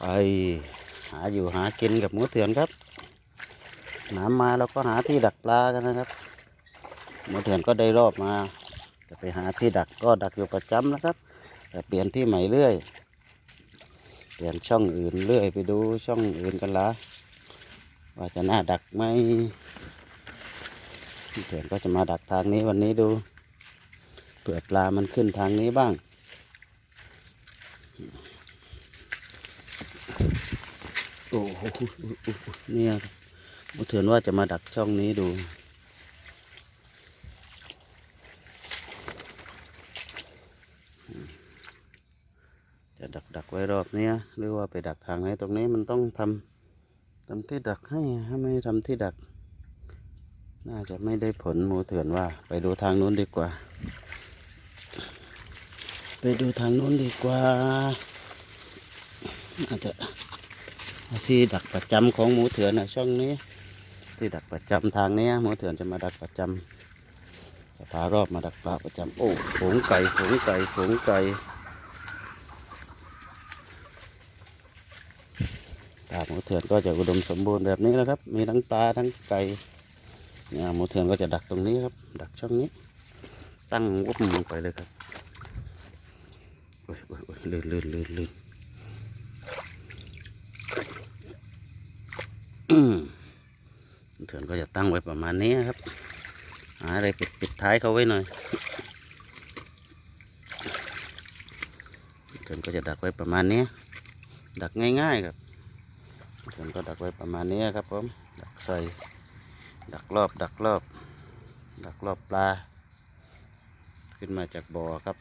ไปหาอยู่หากินกับหมูเถื่อนครับน้ำมาเราก็หาที่ดักปลากันนะครับหมูเถื่อนก็ได้รอบมา จะไปหาที่ดักก็ดักอยู่ประจำนะครับ แต่เปลี่ยนที่ใหม่เรื่อย เปลี่ยนช่องอื่นเรื่อยไปดูช่องอื่นกันละว่าจะน่าดักไหมมูเถื่อนก็จะมาดักทางนี้วันนี้ดูเผื่อปลามันขึ้นทางนี้บ้าง โอ้โหเนี่ยหมูเถื่อนว่าจะมาดักช่องนี้ดู จะดักดักไว้รอบเนี้ยหรือว่าไปดักทางไหนตรงนี้มันต้องทำทำที่ดักให้ถ้าไม่ทำที่ดัก น่าจะไม่ได้ผลหมูเถื่อนว่า ไปดูทางนู้นดีกว่า ไปดูทางนู้นดีกว่าอาจจะ ที่ดักประจำของหมูเถื่อนนะช่องนี้ ที่ดักประจำทางนี้หมูเถื่อนจะมาดักประจำจะพารอบมาดักปลาประจำโอ้ฝูงไก่ฝูงไก่ฝูงไก่ปลาหมูเถื่อนก็จะอุดมสมบูรณ์แบบนี้นะครับ มีทั้งปลาทั้งไก่เนี่ยหมูเถื่อนก็จะดักตรงนี้ครับ ดักช่องนี้ ตั้งวุบลงไปเลยครับโอ้ยโอ้ยโอ้ยลื่นลื่นลื่นลื่นอืมหมู เถื่อนก็จะตั้งไว้ประมาณนี้ครับหาอะไรปิดปิดท้ายเขาไว้หน่อยเถื่อนก็จะดักไว้ประมาณนี้ ดักง่ายๆครับผมก็ดักไว้ประมาณนี้ครับผมดักใส่ดักรอบดักรอบ ดักรอบปลา ขึ้นมาจากบ่อครับ